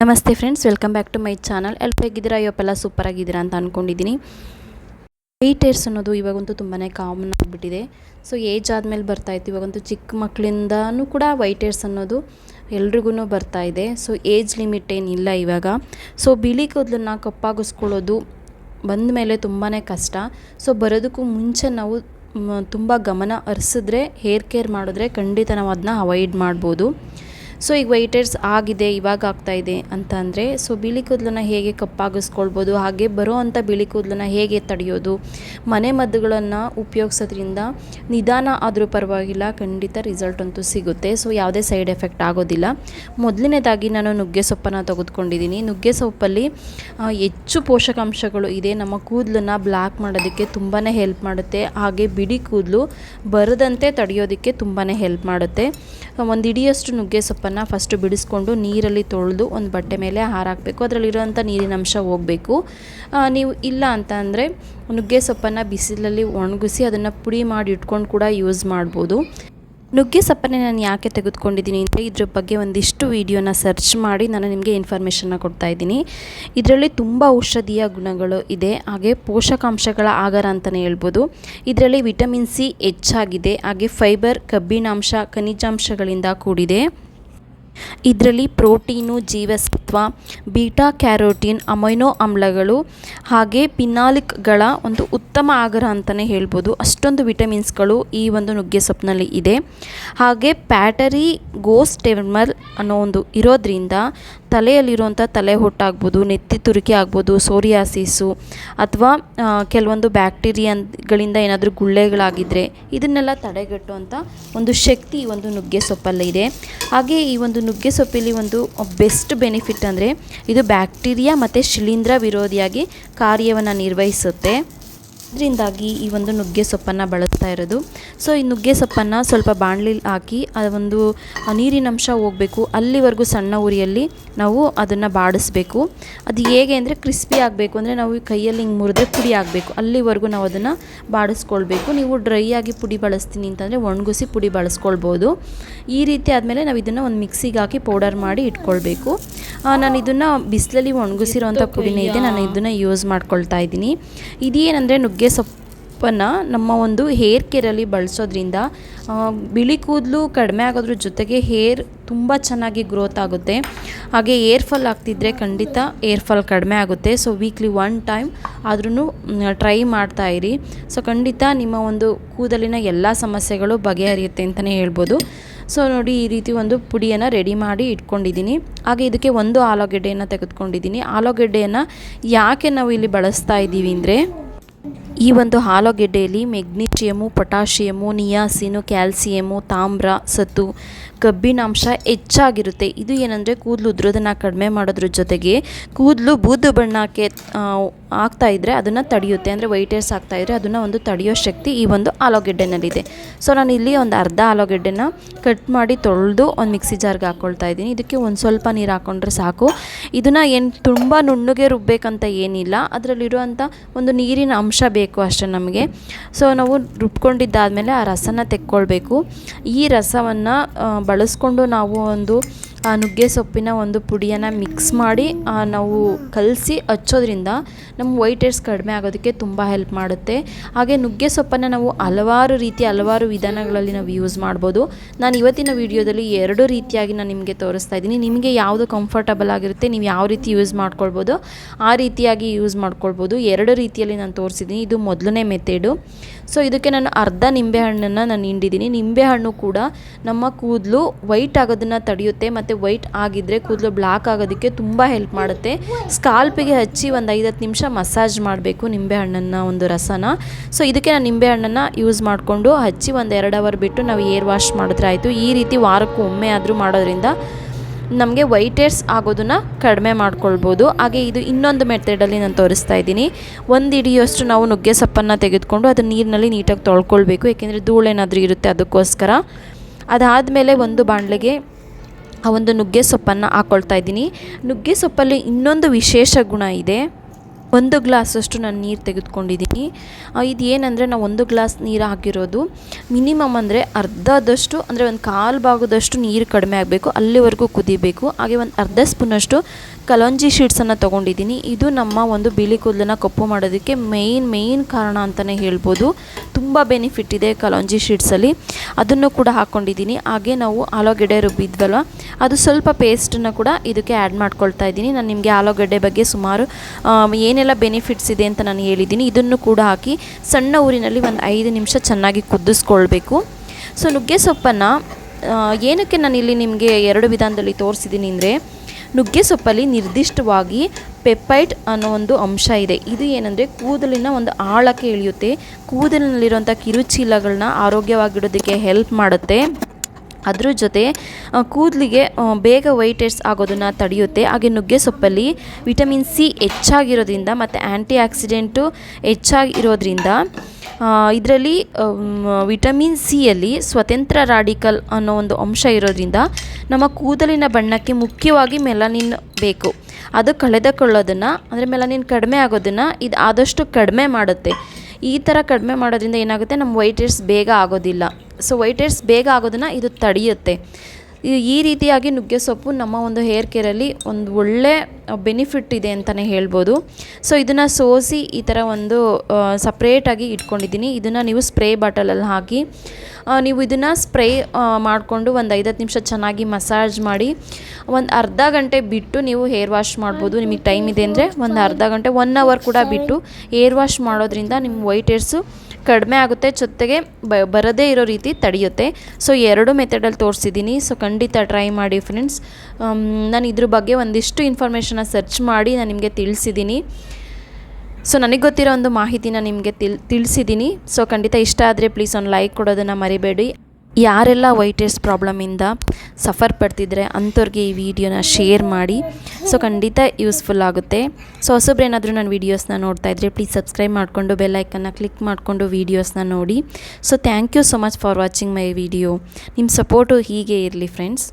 ನಮಸ್ತೆ friends welcome back to my channel help ಹೇಗಿದ್ದೀರಾ? ಇವಪ್ಪೆಲ್ಲ ಸೂಪರ್ ಆಗಿದ್ದೀರಾ ಅಂತ ಅಂದ್ಕೊಂಡಿದ್ದೀನಿ ವೈಟ್ ಏರ್ಸ್ ಅನ್ನೋದು ಇವಾಗಂತೂ ತುಂಬಾ ಕಾಮನ್ ಆಗಿಬಿಟ್ಟಿದೆ. ಸೊ ಏಜ್ ಆದಮೇಲೆ ಬರ್ತಾ ಇತ್ತು. ಇವಾಗಂತೂ ಚಿಕ್ಕ ಮಕ್ಕಳಿಂದನೂ ಕೂಡ ವೈಟ್ ಏರ್ಸ್ ಅನ್ನೋದು ಎಲ್ರಿಗೂ ಬರ್ತಾ ಇದೆ. ಸೊ ಏಜ್ ಲಿಮಿಟ್ ಏನಿಲ್ಲ ಇವಾಗ. ಸೊ ಬಿಳಿ ಕೂದಲನ್ನ ಕಪ್ಪಾಗಿಸ್ಕೊಳ್ಳೋದು ಬಂದ ಮೇಲೆ ತುಂಬಾ ಕಷ್ಟ. ಸೊ ಬರೋದಕ್ಕೂ ಮುಂಚೆ ನಾವು ತುಂಬ ಗಮನ ಹರಿಸಿದ್ರೆ ಹೇರ್ ಕೇರ್ ಮಾಡಿದ್ರೆ ಖಂಡಿತ ನಾವು ಅದನ್ನ ಅವಾಯ್ಡ್ ಮಾಡ್ಬೋದು. ಸೊ ಈಗ ವೈಟರ್ಸ್ ಆಗಿದೆ, ಇವಾಗ ಆಗ್ತಾ ಇದೆ ಅಂತ ಅಂದರೆ ಸೊ ಬಿಳಿ ಕೂದಲನ್ನ ಹೇಗೆ ಕಪ್ಪಾಗಿಸ್ಕೊಳ್ಬೋದು, ಹಾಗೆ ಬರೋ ಅಂಥ ಬಿಳಿ ಕೂದಲನ್ನ ಹೇಗೆ ತಡೆಯೋದು, ಮನೆ ಮದ್ದುಗಳನ್ನು ಉಪಯೋಗಿಸೋದ್ರಿಂದ ನಿಧಾನ ಆದರೂ ಪರವಾಗಿಲ್ಲ, ಖಂಡಿತ ರಿಸಲ್ಟ್ ಅಂತೂ ಸಿಗುತ್ತೆ. ಸೊ ಯಾವುದೇ ಸೈಡ್ ಎಫೆಕ್ಟ್ ಆಗೋದಿಲ್ಲ. ಮೊದಲನೇದಾಗಿ ನಾನು ನುಗ್ಗೆ ಸೊಪ್ಪನ್ನು ತೆಗೆದುಕೊಂಡಿದ್ದೀನಿ. ನುಗ್ಗೆ ಸೊಪ್ಪಲ್ಲಿ ಹೆಚ್ಚು ಪೋಷಕಾಂಶಗಳು ಇದೆ. ನಮ್ಮ ಕೂದಲನ್ನು ಬ್ಲ್ಯಾಕ್ ಮಾಡೋದಕ್ಕೆ ತುಂಬಾ ಹೆಲ್ಪ್ ಮಾಡುತ್ತೆ. ಹಾಗೆ ಬಿಡಿ ಕೂದಲು ಬರದಂತೆ ತಡೆಯೋದಕ್ಕೆ ತುಂಬಾ ಹೆಲ್ಪ್ ಮಾಡುತ್ತೆ. ಒಂದು ಇಡಿಯಷ್ಟು ನುಗ್ಗೆ ಸೊಪ್ಪನ್ನು ಫಸ್ಟು ಬಿಡಿಸ್ಕೊಂಡು ನೀರಲ್ಲಿ ತೊಳೆದು ಒಂದು ಬಟ್ಟೆ ಮೇಲೆ ಹಾರಾಕಬೇಕು ಅದರಲ್ಲಿರೋಂಥ ನೀರಿನ ಅಂಶ ಹೋಗಬೇಕು. ನೀವು ಇಲ್ಲ ಅಂತ ಅಂದರೆ ನುಗ್ಗೆ ಸೊಪ್ಪನ್ನು ಬಿಸಿಲಲ್ಲಿ ಒಣಗಿಸಿ ಅದನ್ನು ಪುಡಿ ಮಾಡಿ ಇಟ್ಕೊಂಡು ಕೂಡ ಯೂಸ್ ಮಾಡ್ಬೋದು. ನುಗ್ಗೆ ಸೊಪ್ಪನ್ನೇ ನಾನು ಯಾಕೆ ತೆಗೆದುಕೊಂಡಿದ್ದೀನಿ ಅಂದರೆ ಇದ್ರ ಬಗ್ಗೆ ಒಂದಿಷ್ಟು ವೀಡಿಯೋನ ಸರ್ಚ್ ಮಾಡಿ ನಾನು ನಿಮಗೆ ಇನ್ಫಾರ್ಮೇಷನ್ನ ಕೊಡ್ತಾ ಇದ್ದೀನಿ. ಇದರಲ್ಲಿ ತುಂಬ ಔಷಧೀಯ ಗುಣಗಳು ಇದೆ. ಹಾಗೆ ಪೋಷಕಾಂಶಗಳ ಆಗರ ಅಂತಲೇ ಹೇಳ್ಬೋದು. ಇದರಲ್ಲಿ ವಿಟಮಿನ್ ಸಿ ಹೆಚ್ಚಾಗಿದೆ. ಹಾಗೆ ಫೈಬರ್ ಕಬ್ಬಿಣಾಂಶ, ಖನಿಜಾಂಶಗಳಿಂದ ಕೂಡಿದೆ. ಇದರಲ್ಲಿ ಪ್ರೋಟೀನು ಜೀವಸತ್ವ ಬೀಟಾ ಕ್ಯಾರೋಟಿನ್ ಅಮೈನೋ ಆಮ್ಲಗಳು ಹಾಗೆ ಪಿನಾಲಿಕ್ಗಳ ಒಂದು ಉತ್ತಮ ಆಗರ ಅಂತಲೇ ಹೇಳ್ಬೋದು. ಅಷ್ಟೊಂದು ವಿಟಮಿನ್ಸ್ಗಳು ಈ ಒಂದು ನುಗ್ಗೆ ಸೊಪ್ಪಿನಲ್ಲಿ ಇದೆ. ಹಾಗೆ ಪ್ಯಾಟರಿ, ಗೋಸ್, ಟೆರ್ಮಲ್ ಅನ್ನೋ ಒಂದು ಇರೋದ್ರಿಂದ ತಲೆಯಲ್ಲಿರುವಂಥ ತಲೆ ಹೊಟ್ಟಾಗ್ಬೋದು, ನೆತ್ತಿ ತುರಿಕೆ ಆಗ್ಬೋದು, ಸೋರಿಯಾಸಿಸು ಅಥವಾ ಕೆಲವೊಂದು ಬ್ಯಾಕ್ಟೀರಿಯಾಗಳಿಂದ ಏನಾದರೂ ಗುಳ್ಳೆಗಳಾಗಿದ್ದರೆ ಇದನ್ನೆಲ್ಲ ತಡೆಗಟ್ಟುವಂಥ ಒಂದು ಶಕ್ತಿ ಈ ಒಂದು ನುಗ್ಗೆ ಸೊಪ್ಪಲ್ಲಿದೆ ಹಾಗೆ ಈ ಒಂದು ನುಗ್ಗೆ ಸೊಪ್ಪಲ್ಲಿ ಒಂದು ಬೆಸ್ಟ್ ಬೆನಿಫಿಟ್ ಅಂದರೆ ಇದು ಬ್ಯಾಕ್ಟೀರಿಯಾ ಮತ್ತು ಶಿಲೀಂಧ್ರ ವಿರೋಧಿಯಾಗಿ ಕಾರ್ಯವನ್ನು ನಿರ್ವಹಿಸುತ್ತೆ. ಇದರಿಂದಾಗಿ ಈ ಒಂದು ನುಗ್ಗೆ ಸೊಪ್ಪನ್ನು ಬಳಸ್ತಾ ಇರೋದು. ಸೊ ಈ ನುಗ್ಗೆ ಸೊಪ್ಪನ್ನು ಸ್ವಲ್ಪ ಬಾಣಲಿಲಿ ಹಾಕಿ ಒಂದು ನೀರಿನಂಶ ಹೋಗಬೇಕು. ಅಲ್ಲಿವರೆಗೂ ಸಣ್ಣ ಉರಿಯಲ್ಲಿ ನಾವು ಅದನ್ನು ಬಾಡಿಸ್ಬೇಕು. ಅದು ಹೇಗೆ ಅಂದರೆ ಕ್ರಿಸ್ಪಿ ಆಗಬೇಕು ಅಂದರೆ ನಾವು ಈ ಕೈಯಲ್ಲಿ ಹಿಂಗೆ ಮುರಿದ್ರೆ ಪುಡಿ ಆಗಬೇಕು. ಅಲ್ಲಿವರೆಗೂ ನಾವು ಅದನ್ನು ಬಾಡಿಸ್ಕೊಳ್ಬೇಕು. ನೀವು ಡ್ರೈ ಆಗಿ ಪುಡಿ ಬಳಸ್ತೀನಿ ಅಂತಂದರೆ ಒಣಗಿಸಿ ಪುಡಿ ಬಳಸ್ಕೊಳ್ಬೋದು. ಈ ರೀತಿ ಆದಮೇಲೆ ನಾವು ಇದನ್ನು ಒಂದು ಮಿಕ್ಸಿಗೆ ಹಾಕಿ ಪೌಡರ್ ಮಾಡಿ ಇಟ್ಕೊಳ್ಬೇಕು. ನಾನು ಇದನ್ನು ಬಿಸಿಲಲ್ಲಿ ಒಣಗಿಸಿರೋಂಥ ಪುಡಿನೇ ಇದೆ. ನಾನು ಇದನ್ನು ಯೂಸ್ ಮಾಡ್ಕೊಳ್ತಾ ಇದ್ದೀನಿ. ಇದೇನಂದರೆ ನುಗ್ಗೆ ಸೊಪ್ಪನ್ನು ನಮ್ಮ ಒಂದು ಹೇರ್ ಕೇರಲ್ಲಿ ಬಳಸೋದ್ರಿಂದ ಬಿಳಿ ಕೂದಲು ಕಡಿಮೆ ಆಗೋದ್ರ ಜೊತೆಗೆ ಹೇರ್ ತುಂಬ ಚೆನ್ನಾಗಿ ಗ್ರೋತ್ ಆಗುತ್ತೆ. ಹಾಗೆ ಏರ್ ಫಾಲ್ ಆಗ್ತಿದ್ರೆ ಖಂಡಿತ ಏರ್ ಫಾಲ್ ಕಡಿಮೆ ಆಗುತ್ತೆ. ಸೊ ವೀಕ್ಲಿ ಒನ್ ಟೈಮ್ ಆದ್ರೂ ಟ್ರೈ ಮಾಡ್ತಾ ಇರಿ. ಸೊ ಖಂಡಿತ ನಿಮ್ಮ ಒಂದು ಕೂದಲಿನ ಎಲ್ಲ ಸಮಸ್ಯೆಗಳು ಬಗೆಹರಿಯುತ್ತೆ ಅಂತಲೇ ಹೇಳ್ಬೋದು. ಸೊ ನೋಡಿ ಈ ರೀತಿ ಒಂದು ಪುಡಿಯನ್ನು ರೆಡಿ ಮಾಡಿ ಇಟ್ಕೊಂಡಿದ್ದೀನಿ. ಹಾಗೆ ಇದಕ್ಕೆ ಒಂದು ಆಲೂಗೆಡ್ಡೆಯನ್ನು ತೆಗೆದುಕೊಂಡಿದ್ದೀನಿ. ಆಲೂಗೆಡ್ಡೆಯನ್ನು ಯಾಕೆ ನಾವು ಇಲ್ಲಿ ಬಳಸ್ತಾ ಇದ್ದೀವಿ ಅಂದರೆ ಈ ಒಂದು ಆಲೂಗೆಡ್ಡೆಯಲ್ಲಿ ಮೆಗ್ನೀಷಿಯಮು, ಪೊಟ್ಯಾಷಿಯಮು, ನಿಯಾಸಿನು, ಕ್ಯಾಲ್ಸಿಯಮು, ತಾಮ್ರ ಸತು ಕಬ್ಬಿಣಾಂಶ ಹೆಚ್ಚಾಗಿರುತ್ತೆ. ಇದು ಏನಂದರೆ ಕೂದಲು ಉದ್ರೋದನ್ನು ಕಡಿಮೆ ಮಾಡೋದ್ರ ಜೊತೆಗೆ ಕೂದಲು ಬೂದು ಬಣ್ಣಕ್ಕೆ ಆಗ್ತಾ ಇದ್ದರೆ ಅದನ್ನು ತಡೆಯುತ್ತೆ. ಅಂದರೆ ವೈಟ್ ಏರ್ಸ್ ಇದ್ದರೆ ಅದನ್ನು ಒಂದು ತಡೆಯೋ ಶಕ್ತಿ ಈ ಒಂದು ಆಲೂಗೆಡ್ಡೆನಲ್ಲಿದೆ ಸೊ ನಾನು ಇಲ್ಲಿ ಒಂದು ಅರ್ಧ ಆಲೂಗೆಡ್ಡೆನ ಕಟ್ ಮಾಡಿ ತೊಳೆದು ಒಂದು ಮಿಕ್ಸಿ ಜಾರ್ಗೆ ಹಾಕ್ಕೊಳ್ತಾ ಇದ್ದೀನಿ. ಇದಕ್ಕೆ ಒಂದು ಸ್ವಲ್ಪ ನೀರು ಹಾಕ್ಕೊಂಡ್ರೆ ಸಾಕು. ಇದನ್ನು ಏನು ತುಂಬ ನುಣ್ಣಗೆ ರುಬ್ಬೇಕಂತ ಏನಿಲ್ಲ. ಅದರಲ್ಲಿರುವಂಥ ಒಂದು ನೀರಿನ ಅಂಶ ಬೇಕು. ಅಷ್ಟೇ ನಮಗೆ. ಸೊ ನಾವು ರುಬ್ಕೊಂಡಿದ್ದಾದಮೇಲೆ ಆ ರಸನ ತೆಕ್ಕೊಳ್ಬೇಕು. ಈ ರಸವನ್ನು ಬಳಸ್ಕೊಂಡು ನಾವು ಒಂದು ನುಗ್ಗೆ ಸೊಪ್ಪಿನ ಒಂದು ಪುಡಿಯನ್ನು ಮಿಕ್ಸ್ ಮಾಡಿ ನಾವು ಕಲಸಿ ಹಚ್ಚೋದ್ರಿಂದ ನಮ್ಮ ವೈಟ್ ಏರ್ಸ್ ಕಡಿಮೆ ಆಗೋದಕ್ಕೆ ತುಂಬ ಹೆಲ್ಪ್ ಮಾಡುತ್ತೆ. ಹಾಗೆ ನುಗ್ಗೆ ಸೊಪ್ಪನ್ನು ನಾವು ಹಲವಾರು ರೀತಿ, ಹಲವಾರು ವಿಧಾನಗಳಲ್ಲಿ ನಾವು ಯೂಸ್ ಮಾಡ್ಬೋದು. ನಾನು ಇವತ್ತಿನ ವಿಡಿಯೋದಲ್ಲಿ ಎರಡು ರೀತಿಯಾಗಿ ನಾನು ನಿಮಗೆ ತೋರಿಸ್ತಾ ಇದ್ದೀನಿ. ನಿಮಗೆ ಯಾವುದು ಕಂಫರ್ಟಬಲ್ ಆಗಿರುತ್ತೆ, ನೀವು ಯಾವ ರೀತಿ ಯೂಸ್ ಮಾಡ್ಕೊಳ್ಬೋದು, ಆ ರೀತಿಯಾಗಿ ಯೂಸ್ ಮಾಡ್ಕೊಳ್ಬೋದು. ಎರಡು ರೀತಿಯಲ್ಲಿ ನಾನು ತೋರಿಸಿದ್ದೀನಿ. ಇದು ಮೊದಲನೇ ಮೆಥೇಡು ಸೊ ಇದಕ್ಕೆ ನಾನು ಅರ್ಧ ನಿಂಬೆಹಣ್ಣನ್ನು ನಾನು ಹಿಂಡಿದ್ದೀನಿ. ನಿಂಬೆಹಣ್ಣು ಕೂಡ ನಮ್ಮ ಕೂದಲು ವೈಟ್ ಆಗೋದನ್ನು ತಡೆಯುತ್ತೆ, ಮತ್ತು ವೈಟ್ ಆಗಿದ್ದರೆ ಕೂದಲು ಬ್ಲ್ಯಾಕ್ ಆಗೋದಕ್ಕೆ ತುಂಬ ಹೆಲ್ಪ್ ಮಾಡುತ್ತೆ. ಸ್ಕಾಲ್ಪಿಗೆ ಹಚ್ಚಿ ಒಂದು ಐದತ್ತು ನಿಮಿಷ ಮಸಾಜ್ ಮಾಡಬೇಕು ನಿಂಬೆಹಣ್ಣನ್ನು ಒಂದು ರಸನ. ಸೊ ಇದಕ್ಕೆ ನಾನು ನಿಂಬೆಹಣ್ಣನ್ನು ಯೂಸ್ ಮಾಡಿಕೊಂಡು ಹಚ್ಚಿ ಒಂದು ಎರಡು ಅವರ್ ಬಿಟ್ಟು ನಾವು ಏರ್ ವಾಶ್ ಮಾಡಿದ್ರೆ ಆಯಿತು. ಈ ರೀತಿ ವಾರಕ್ಕೂ ಒಮ್ಮೆ ಆದರೂ ಮಾಡೋದ್ರಿಂದ ನಮಗೆ ವೈಟ್ ಏರ್ಸ್ ಆಗೋದನ್ನು ಕಡಿಮೆ ಮಾಡ್ಕೊಳ್ಬೋದು. ಹಾಗೆ ಇದು ಇನ್ನೊಂದು ಮೆಥಡಲ್ಲಿ ನಾನು ತೋರಿಸ್ತಾ ಇದ್ದೀನಿ. ಒಂದು ಹಿಡಿಯೋಷ್ಟು ನಾವು ನುಗ್ಗೆ ಸೊಪ್ಪನ್ನು ತೆಗೆದುಕೊಂಡು ಅದನ್ನು ನೀರಿನಲ್ಲಿ ನೀಟಾಗಿ ತೊಳ್ಕೊಳ್ಬೇಕು. ಏಕೆಂದರೆ ಧೂಳೇನಾದರೂ ಇರುತ್ತೆ ಅದಕ್ಕೋಸ್ಕರ. ಅದಾದಮೇಲೆ ಒಂದು ಬಾಣಲೆಗೆ ಆ ಒಂದು ನುಗ್ಗೆ ಸೊಪ್ಪನ್ನು ಹಾಕ್ಕೊಳ್ತಾ ಇದ್ದೀನಿ. ನುಗ್ಗೆ ಸೊಪ್ಪಲ್ಲಿ ಇನ್ನೊಂದು ವಿಶೇಷ ಗುಣ ಇದೆ. ಒಂದು ಗ್ಲಾಸಷ್ಟು ನಾನು ನೀರು ತೆಗೆದುಕೊಂಡಿದ್ದೀನಿ. ಇದು ಏನಂದರೆ ನಾವು ಒಂದು ಗ್ಲಾಸ್ ನೀರು ಹಾಕಿರೋದು. ಮಿನಿಮಮ್ ಅಂದರೆ ಅರ್ಧದಷ್ಟು, ಅಂದರೆ ಒಂದು ಕಾಲು ಭಾಗದಷ್ಟು ನೀರು ಕಡಿಮೆ ಆಗಬೇಕು. ಅಲ್ಲಿವರೆಗೂ ಕುದಿಬೇಕು. ಹಾಗೆ ಒಂದು ಅರ್ಧ ಸ್ಪೂನಷ್ಟು ಕಲಂಜಿ ಶೀಟ್ಸನ್ನು ತೊಗೊಂಡಿದ್ದೀನಿ. ಇದು ನಮ್ಮ ಒಂದು ಬಿಳಿ ಕೂದಲನ್ನು ಕಪ್ಪು ಮಾಡೋದಕ್ಕೆ ಮೇಯ್ನ್ ಮೇಯ್ನ್ ಕಾರಣ ಅಂತಲೇ ಹೇಳ್ಬೋದು. ತುಂಬ ಬೆನಿಫಿಟ್ ಇದೆ ಕಲಂಜಿ ಶೀಟ್ಸಲ್ಲಿ ಅದನ್ನು ಕೂಡ ಹಾಕ್ಕೊಂಡಿದ್ದೀನಿ ಹಾಗೆ ನಾವು ಆಲೂಗೆಡ್ಡೆ ರುಬ್ಬಿದ್ವಲ್ವ? ಅದು ಸ್ವಲ್ಪ ಪೇಸ್ಟನ್ನು ಕೂಡ ಇದಕ್ಕೆ ಆ್ಯಡ್ ಮಾಡ್ಕೊಳ್ತಾ ಇದ್ದೀನಿ. ನಾನು ನಿಮಗೆ ಆಲೂಗಡ್ಡೆ ಬಗ್ಗೆ ಸುಮಾರು ಏನೆಲ್ಲ ಬೆನಿಫಿಟ್ಸ್ ಇದೆ ಅಂತ ನಾನು ಹೇಳಿದ್ದೀನಿ. ಇದನ್ನು ಕೂಡ ಹಾಕಿ ಸಣ್ಣ ಊರಿನಲ್ಲಿ ಒಂದು ಐದು ನಿಮಿಷ ಚೆನ್ನಾಗಿ ಕುದಿಸ್ಕೊಳ್ಬೇಕು. ಸೊ ನುಗ್ಗೆ ಸೊಪ್ಪನ್ನು ಏನಕ್ಕೆ ಇಲ್ಲಿ ನಿಮಗೆ ಎರಡು ವಿಧಾನದಲ್ಲಿ ತೋರಿಸಿದ್ದೀನಿ ಅಂದರೆ ನುಗ್ಗೆ ಸೊಪ್ಪಲ್ಲಿ ನಿರ್ದಿಷ್ಟವಾಗಿ ಪೆಪ್ಪೈಟ್ ಅನ್ನೋ ಒಂದು ಅಂಶ ಇದೆ. ಇದು ಏನಂದರೆ ಕೂದಲಿನ ಒಂದು ಆಳಕ್ಕೆ ಇಳಿಯುತ್ತೆ. ಕೂದಲಿನಲ್ಲಿರುವಂಥ ಕಿರುಚೀಲಗಳನ್ನ ಆರೋಗ್ಯವಾಗಿಡೋದಕ್ಕೆ ಹೆಲ್ಪ್ ಮಾಡುತ್ತೆ. ಅದ್ರ ಜೊತೆ ಕೂದಲಿಗೆ ಬೇಗ ವೈಟ್ ಹೆಡ್ಸ್ ಆಗೋದನ್ನು ತಡೆಯುತ್ತೆ. ಹಾಗೆ ನುಗ್ಗೆ ಸೊಪ್ಪಲ್ಲಿ ವಿಟಮಿನ್ ಸಿ ಹೆಚ್ಚಾಗಿರೋದ್ರಿಂದ ಮತ್ತು ಆ್ಯಂಟಿ ಆಕ್ಸಿಡೆಂಟು ಹೆಚ್ಚಾಗಿರೋದ್ರಿಂದ ಇದರಲ್ಲಿ ವಿಟಮಿನ್ ಸಿಯಲ್ಲಿ ಸ್ವತಂತ್ರ ರಾಡಿಕಲ್ ಅನ್ನೋ ಒಂದು ಅಂಶ ಇರೋದ್ರಿಂದ ನಮ್ಮ ಕೂದಲಿನ ಬಣ್ಣಕ್ಕೆ ಮುಖ್ಯವಾಗಿ ಮೆಲನಿನ್ ಬೇಕು. ಅದು ಕಳೆದುಕೊಳ್ಳೋದನ್ನು, ಅಂದರೆ ಮೆಲನಿನ್ ಕಡಿಮೆ ಆಗೋದನ್ನು ಇದು ಆದಷ್ಟು ಕಡಿಮೆ ಮಾಡುತ್ತೆ. ಈ ಥರ ಕಡಿಮೆ ಮಾಡೋದ್ರಿಂದ ಏನಾಗುತ್ತೆ? ನಮ್ಮ ವೈಟ್ ಹೇರ್ಸ್ ಬೇಗ ಆಗೋದಿಲ್ಲ. ಸೊ ವೈಟ್ ಹೇರ್ಸ್ ಬೇಗ ಆಗೋದನ್ನು ಇದು ತಡೆಯುತ್ತೆ. ಈ- ಈ ರೀತಿಯಾಗಿ ನುಗ್ಗೆ ಸೊಪ್ಪು ನಮ್ಮ ಒಂದು ಹೇರ್ ಕೇರಲ್ಲಿ ಒಂದು ಒಳ್ಳೆ ಬೆನಿಫಿಟ್ ಇದೆ ಅಂತಲೇ ಹೇಳ್ಬೋದು. ಸೊ ಇದನ್ನು ಸೋಸಿ ಈ ಥರ ಒಂದು ಸಪ್ರೇಟಾಗಿ ಇಟ್ಕೊಂಡಿದ್ದೀನಿ. ಇದನ್ನು ನೀವು ಸ್ಪ್ರೇ ಬಾಟಲಲ್ಲಿ ಹಾಕಿ ನೀವು ಇದನ್ನು ಸ್ಪ್ರೇ ಮಾಡಿಕೊಂಡು ಒಂದು ಐದತ್ತು ನಿಮಿಷ ಚೆನ್ನಾಗಿ ಮಸಾಜ್ ಮಾಡಿ ಒಂದು ಅರ್ಧ ಗಂಟೆ ಬಿಟ್ಟು ನೀವು ಹೇರ್ ವಾಶ್ ಮಾಡ್ಬೋದು. ನಿಮಗೆ ಟೈಮ್ ಇದೆ ಅಂದರೆ ಒಂದು ಅರ್ಧ ಗಂಟೆ ಒನ್ ಅವರ್ ಕೂಡ ಬಿಟ್ಟು ಹೇರ್ ವಾಶ್ ಮಾಡೋದ್ರಿಂದ ನಿಮ್ಮ ವೈಟ್ ಹೇರ್ಸು ಕಡಿಮೆ ಆಗುತ್ತೆ, ಜೊತೆಗೆ ಬ, ಬರದೇ ಇರೋ ರೀತಿ ತಡೆಯುತ್ತೆ. ಸೊ ಎರಡು ಮೆಥಡಲ್ಲಿ ತೋರಿಸಿದ್ದೀನಿ ಸೊ ಖಂಡಿತ ಟ್ರೈ ಮಾಡಿ ಫ್ರೆಂಡ್ಸ್ ನಾನು ಇದ್ರ ಬಗ್ಗೆ ಒಂದಿಷ್ಟು ಇನ್ಫಾರ್ಮೇಷನ್ನ ಸರ್ಚ್ ಮಾಡಿ ನಾನು ನಿಮಗೆ ತಿಳಿಸಿದ್ದೀನಿ ಸೊ ನನಗೆ ಗೊತ್ತಿರೋ ಒಂದು ಮಾಹಿತಿನ ನಿಮಗೆ ತಿಳ್ ತಿಳಿಸಿದ್ದೀನಿ ಸೊ ಖಂಡಿತ ಇಷ್ಟ ಆದರೆ ಪ್ಲೀಸ್ ಒಂದು ಲೈಕ್ ಕೊಡೋದನ್ನು ಮರಿಬೇಡಿ. ಯಾರೆಲ್ಲ ವೈಟ್ ಪ್ರಾಬ್ಲಮಿಂದ ಸಫರ್ ಪಡ್ತಿದ್ರೆ ಅಂಥವ್ರಿಗೆ ಈ ವಿಡಿಯೋನ ಶೇರ್ ಮಾಡಿ. ಸೊ ಖಂಡಿತ ಯೂಸ್ಫುಲ್ ಆಗುತ್ತೆ. ಸೊ ಹೊಸೊಬ್ರು ಏನಾದರೂ ನಾನು ವೀಡಿಯೋಸ್ನ ನೋಡ್ತಾ ಇದ್ದರೆ ಪ್ಲೀಸ್ ಸಬ್ಸ್ಕ್ರೈಬ್ ಮಾಡಿಕೊಂಡು ಬೆಲ್ಲೈಕನ್ನ ಕ್ಲಿಕ್ ಮಾಡಿಕೊಂಡು ವೀಡಿಯೋಸ್ನ ನೋಡಿ. So thank you so much for watching my video ನಿಮ್ಮ ಸಪೋರ್ಟು ಹೀಗೆ ಇರಲಿ ಫ್ರೆಂಡ್ಸ್